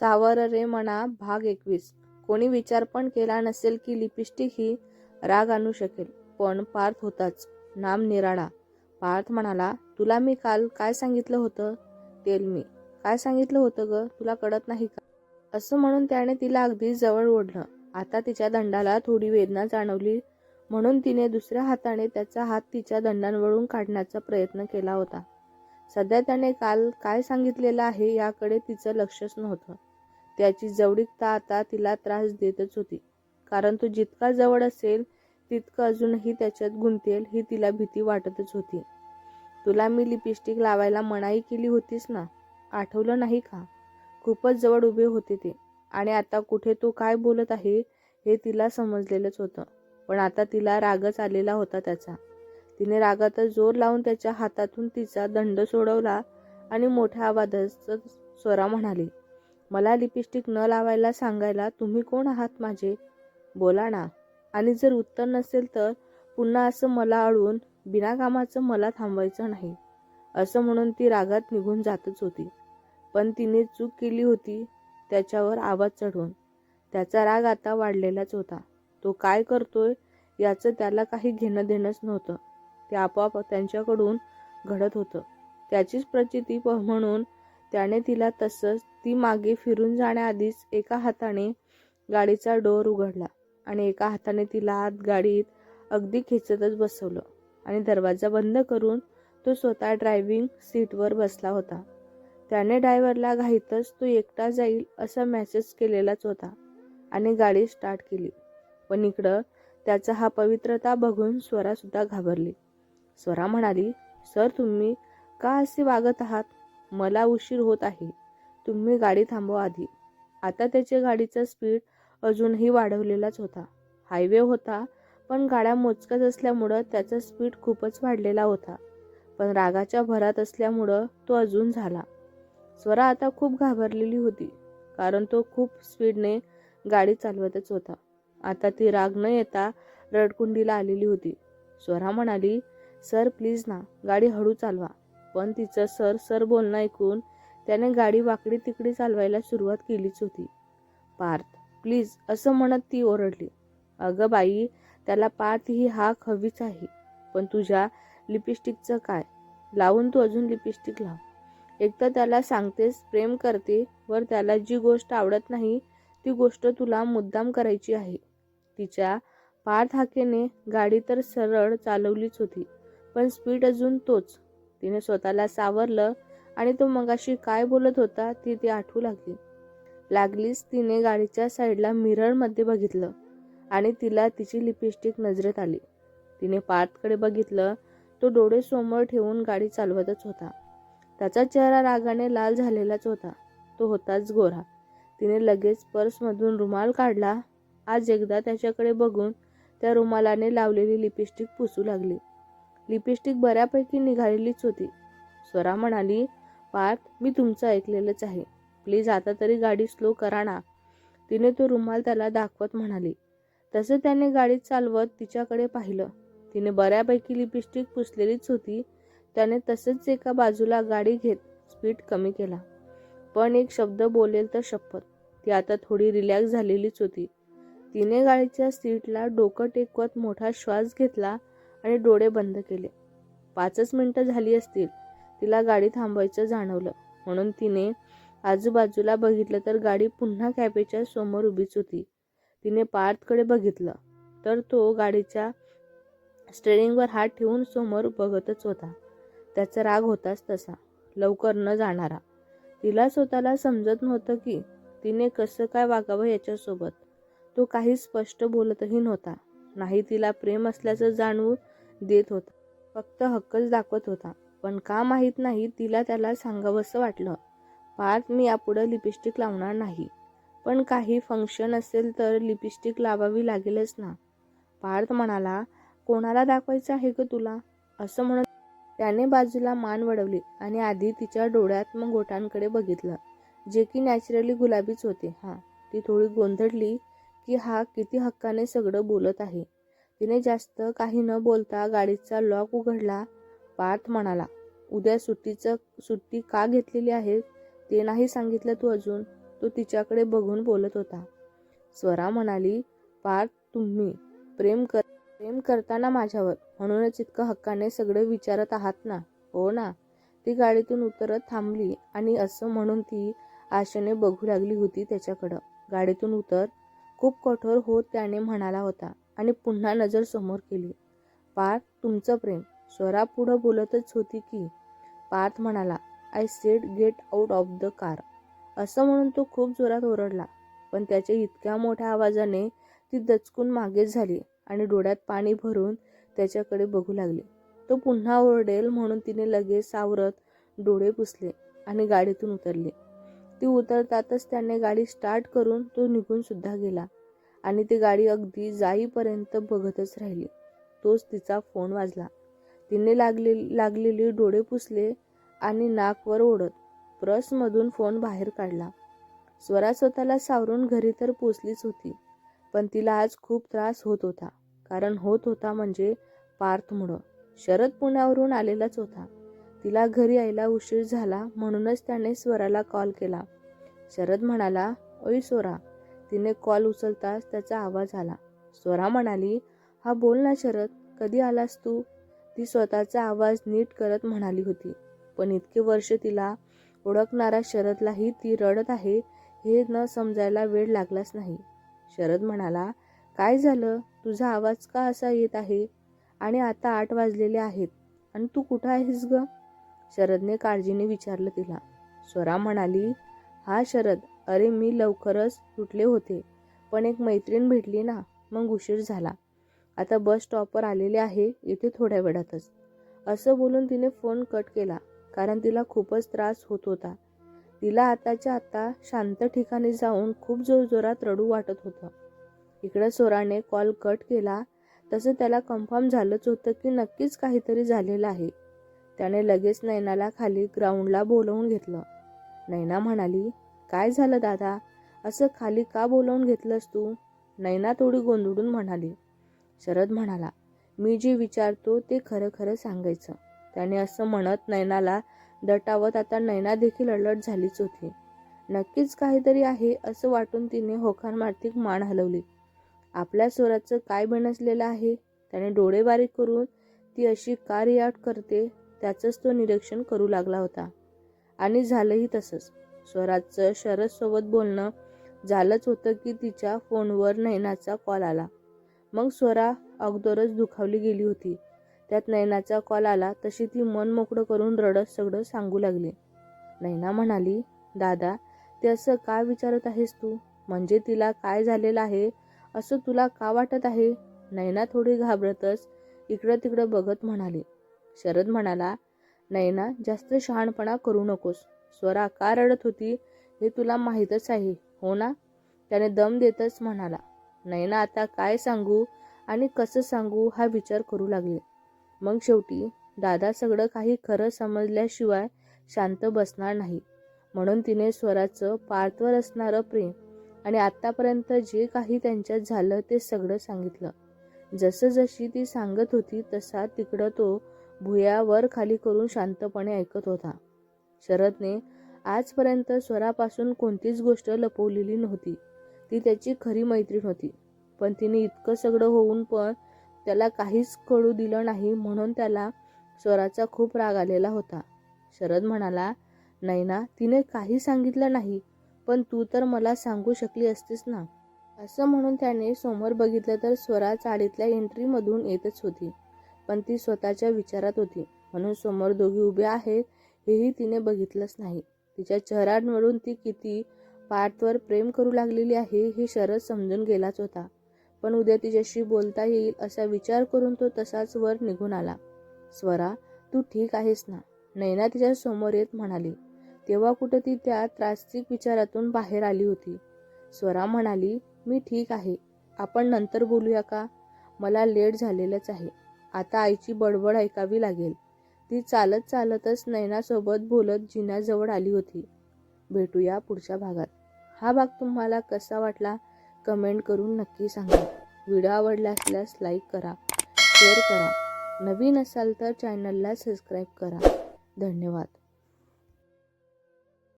सावर रे म्हणा भाग एकवीस. कोणी विचार पण केला नसेल की लिपस्टिक ही राग आणू शकेल. पण पार्थ होताच. नाम निराळा. पार्थ म्हणाला तुला मी काल काय सांगितलं होतं? तेल मी. काय सांगितलं होतं ग? तुला कळत नाही का? असं म्हणून त्याने तिला अगदी जवळ ओढलं. आता तिच्या दंडाला थोडी वेदना जाणवली म्हणून तिने दुसऱ्या हाताने त्याचा हात तिच्या दंडांवरून काढण्याचा प्रयत्न केला होता. सध्या त्याने काल काय सांगितलेलं आहे याकडे तिचं लक्षच नव्हतं. त्याची जवळीकता आता तिला त्रास देतच होती. कारण तो जितका जवळ असेल तितकं अजूनही त्याच्यात गुंतेल ही तिला भीती वाटतच होती. तुला मी लिपस्टिक लावायला मनाई केली होतीस ना? आठवलं नाही का? खूपच जवळ उभे होते ते. आणि आता कुठे तो काय बोलत आहे हे तिला समजलेलंच होतं. पण आता तिला रागच आलेला होता त्याचा. तिने रागातच जोर लावून त्याच्या हातातून तिचा दंड सोडवला आणि मोठ्या आवाजात स्वरा म्हणाली मला लिपस्टिक न लावायला सांगायला तुम्ही कोण आहात माझे? बोला ना. आणि जर उत्तर नसेल तर पुन्हा असं मला अळून बिनाकामाचं मला थांबवायचं नाही. असं म्हणून ती रागात निघून जातच होती. पण तिने चूक केली होती त्याच्यावर आवाज चढवून. त्याचा राग आता वाढलेलाच होता. तो काय करतोय याचं त्याला काही घेणं देणंच नव्हतं. ते आपोआप त्यांच्याकडून घडत होतं. त्याचीच प्रचिती प- म्हणून त्याने तिला तसंच ती मागे फिरून जाण्याआधीच एका हाताने गाडीचा डोर उघडला आणि एका हाताने तिला आत गाडीत अगदी खेचतच बसवलं आणि दरवाजा बंद करून तो स्वतः ड्रायव्हिंग सीटवर बसला होता. त्याने ड्रायव्हरला घाईतच तो एकटा जाईल असा मेसेज केलेलाच होता आणि गाडी स्टार्ट केली. पण इकडं त्याचा हा पवित्रता बघून स्वरासुद्धा घाबरली. स्वरा म्हणाली सर तुम्ही का असे वागत आहात? मला उशीर होत आहे. तुम्ही गाडी थांबवा आधी. आता त्याच्या गाडीचा स्पीड अजूनही वाढवलेलाच होता. हायवे होता पण गाड्या मोजकच असल्यामुळं त्याचा स्पीड खूपच वाढलेला होता. पण रागाच्या भरात असल्यामुळं तो अजून झाला. स्वरा आता खूप घाबरलेली होती कारण तो खूप स्पीडने गाडी चालवतच होता. आता ती राग न येता रडकुंडीला आलेली होती. स्वरा म्हणाली सर प्लीज ना गाडी हळू चालवा. पण तिचं सर सर बोलणं ऐकून त्याने गाडी वाकडी तिकडी चालवायला सुरुवात केलीच होती. पार्थ प्लीज असं म्हणत ती ओरडली. अगं बाई त्याला पार्थ ही हाक हवीच आहे. पण तुझ्या लिपस्टिकचं काय? लावून तू अजून लिपस्टिक लाव. एक तर त्याला सांगतेस प्रेम करते वर त्याला जी गोष्ट आवडत नाही ती गोष्ट तुला मुद्दाम करायची आहे. तिच्या पार्थ हाकेने गाडी तर सरळ चालवलीच होती. पण स्पीड अजून तोच. तिने स्वतःला सावरलं आणि तो मगाशी काय बोलत होता ती ती आठवू लागली. लागलीच तिने गाडीच्या साईडला मिररमध्ये बघितलं आणि तिला तिची लिपस्टिक नजरेत आली. तिने पार्थकडे बघितलं तो डोळे समोर ठेवून गाडी चालवतच होता. त्याचा चेहरा रागाने लाल झालेलाच होता. तो होताच गोरा. तिने लगेच पर्समधून रुमाल काढला. आज एकदा त्याच्याकडे बघून त्या रुमालाने लावलेली लिपस्टिक पुसू लागली. लिपस्टिक बऱ्यापैकी निघालेलीच होती. स्वरा म्हणाली पार्थ मी तुमचं ऐकलेलंच आहे. प्लीज आता तरी गाडी स्लो करा ना. तिने तो रुमाल त्याला दाखवत म्हणाली. तसं त्याने गाडी चालवत तिच्याकडे पाहिलं. तिने बऱ्यापैकी लिपस्टिक पुसलेलीच होती. त्याने तसंच एका बाजूला गाडी घेत स्पीड कमी केला. पण एक शब्द बोलेल तर शपथ. ती आता थोडी रिलॅक्स झालेलीच होती. तिने गाडीच्या सीटला डोकं टेकवत मोठा श्वास घेतला. आणि डोळे बंद केले. पाचच मिनिटं झाली असतील तिला गाडी थांबवायचं जाणवलं. म्हणून तिने आजूबाजूला बघितलं तर गाडी पुन्हा कॅफेच्या समोर उभीच होती. तिने पार्थकडे बघितलं तर तो गाडीच्या स्टेरिंगवर हात ठेवून समोर बघतच होता. त्याचा राग होताच तसा लवकर न जाणारा. तिला स्वतःला समजत नव्हतं की तिने कसं काय वागावं याच्यासोबत. तो काही स्पष्ट बोलतही नव्हता. नाही तिला प्रेम असल्याचं जाणवून देत होता. फक्त हक्कच दाखवत होता. पण का माहीत नाही तिला त्याला सांगावंसं वाटलं. पार्थ मी यापुढं लिपस्टिक लावणार नाही. पण काही फंक्शन असेल तर लिपस्टिक लावावी लागेलच ना. पार्थ म्हणाला कोणाला दाखवायचं आहे ग तुला? असं म्हणत त्याने बाजूला मान वळवली आणि आधी तिच्या डोळ्यात मग गोटांकडे बघितलं. जे की नॅचरली गुलाबीच होते. हां ती थोडी गोंधळली की हा किती हक्काने सगळं बोलत आहे. तिने जास्त काही न बोलता गाडीचा लॉक उघडला. पार्थ म्हणाला उद्या सुट्टीचं सुट्टी का घेतलेली आहे? ते नाही सांगितलं तू अजून. तो तिच्याकडे बघून बोलत होता. स्वरा म्हणाली पार्थ तुम्ही प्रेम कर प्रेम करताना माझ्यावर. म्हणूनच इतकं हक्काने सगळे विचारत आहात ना? हो ना ती गाडीतून उतरत थांबली आणि असं म्हणून ती आशेने बघू लागली होती त्याच्याकडं. गाडीतून उतर. खूप कठोर होत त्याने म्हणाला होता. आणि पुन्हा नजर समोर केली. पार्थ तुमचं प्रेम. स्वरा पुढं बोलतच होती की पार्थ म्हणाला I said get out of the car असं म्हणून तो खूप जोरात ओरडला पण त्याच्या इतक्या मोठ्या आवाजाने ती दचकून मागे झाली आणि डोळ्यात पाणी भरून त्याच्याकडे बघू लागली. तो पुन्हा ओरडेल म्हणून तिने लगेच सावरत डोळे पुसले आणि गाडीतून उतरली. ती उतरतातच त्याने गाडी स्टार्ट करून तो निघून सुद्धा गेला. आणि ती गाडी अगदी जाईपर्यंत बघतच राहिली. तोच तिचा फोन वाजला. तिने लागले लागलेली डोळे पुसले आणि नाकवर ओढत पर्समधून फोन बाहेर काढला. स्वरा स्वतःला सावरून घरी तर पोचलीच होती पण तिला आज खूप त्रास होत होता. कारण होत होता म्हणजे पार्थमुळं शरद पुण्यावरून आलेलाच होता. तिला घरी यायला उशीर झाला म्हणूनच त्याने स्वराला कॉल केला. शरद म्हणाला ओय स्वरा तिने कॉल उचलताच त्याचा आवाज आला. स्वरा म्हणाली हा बोल ना शरद कधी आलास तू? ती स्वतःचा आवाज नीट करत म्हणाली होती. पण इतके वर्ष तिला ओळखणाऱ्या शरदलाही ती रडत आहे हे न समजायला वेळ लागलाच नाही. शरद म्हणाला काय झालं? तुझा आवाज का असा येत आहे? आणि आता आठ वाजलेले आहेत. आणि तू कुठं आहेस ग? शरदने काळजीने विचारलं तिला. स्वरा म्हणाली हा शरद अरे मी लवकरच तुटले होते पण एक मैत्रीण भेटली ना मग उशीर झाला. आता बस स्टॉपवर आलेले आहे येथे थोड्या वेळातच. असं बोलून तिने फोन कट केला कारण तिला खूपच त्रास होत होता. तिला आताच्या आता शांत ठिकाणी जाऊन खूप जोरजोरात रडू वाटत होतं. इकडं सोराने कॉल कट केला तसं त्याला कन्फर्म झालंच होतं की नक्कीच काहीतरी झालेलं आहे. त्याने लगेच नैनाला खाली ग्राउंडला बोलवून घेतलं. नैना म्हणाली काय झालं दादा? असं खाली का बोलवून घेतलंस तू? नैना थोडी गोंधळून म्हणाली. शरद म्हणाला मी जे विचारतो ते खरं खरं सांगायचं. त्याने असं म्हणत नैनाला दटावत आता नैना देखील अलर्ट झालीच होती. नक्कीच काहीतरी आहे असं वाटून तिने होखार मार्तिक मान हलवली. आपल्या स्वराचं काय बनसलेलं आहे? त्याने डोळे बारीक करून ती अशी का रिॲक्ट करते? त्याचंच तो निरीक्षण करू लागला होता. आणि झालंही तसंच. स्वराचं शरदसोबत बोलणं झालंच होतं की तिच्या फोनवर नैनाचा कॉल आला. मग स्वरा अगोदरच दुखावली गेली होती. त्यात नैनाचा कॉल आला तशी ती मन मोकळं करून रडत सगळं सांगू लागली. नैना म्हणाली दादा ते असं का विचारत आहेस तू? म्हणजे तिला काय झालेलं आहे? असं तुला का वाटत आहे? नैना थोडी घाबरतच इकडं तिकडं बघत म्हणाली. शरद म्हणाला नैना जास्त शहाणपणा करू नकोस. स्वरा का रडत होती? हे तुला माहीतच आहे हो ना? त्याने दम देतच म्हणाला नैना आता काय सांगू आणि कसं सांगू हा विचार करू लागले. मग शेवटी दादा सगळं काही खरं समजल्याशिवाय शांत बसणार नाही. म्हणून तिने स्वराचं पार्थवर असणारं प्रेम आणि आत्तापर्यंत जे काही त्यांच्यात झालं ते सगळं सांगितलं. जसं जशी ती सांगत होती तसा तिकडं तो भुयावर खाली करून शांतपणे ऐकत होता. शरदने आजपर्यंत स्वरापासून कोणतीच गोष्ट लपवलेली नव्हती. ती त्याची खरी मैत्रीण होती. पण तिने इतकं सगळं होऊन पण त्याला काहीच कळू दिलं नाही म्हणून त्याला स्वराचा खूप राग आलेला होता. शरद म्हणाला नैना तिने काही सांगितलं नाही पण तू तर मला सांगू शकली असतीस ना. असं म्हणून त्याने समोर बघितलं तर स्वरा चाळीतल्या एंट्रीमधून येतच होती. पण ती स्वतःच्या विचारात होती. म्हणून समोर दोघी उभे आहेत हेही तिने बघितलंच नाही. तिच्या चेहऱ्यांवरून ती किती पार्थवर प्रेम करू लागलेली आहे हे शरद समजून गेलाच होता. पण उद्या तिच्याशी बोलता येईल असा विचार करून तो तसाच वर निघून आला. स्वरा तू ठीक आहेस ना? नैना तिच्या समोर येत म्हणाली. तेव्हा कुठं ती त्या त्रासिक विचारातून बाहेर आली होती. स्वरा म्हणाली मी ठीक आहे. आपण नंतर बोलूया का? मला लेट झालेलंच आहे. आता आईची बडबड ऐकावी लागेल. ती चालत चालतच नैनासोबत बोलत जिन्याजवळ आली होती. भेटूया पुढच्या भागात. हा भाग तुम्हाला कसा वाटला कमेंट करून नक्की सांगा. व्हिडिओ आवडला असल्यास लाईक करा शेअर करा. नवीन असाल तर चॅनलला सबस्क्राईब करा. धन्यवाद.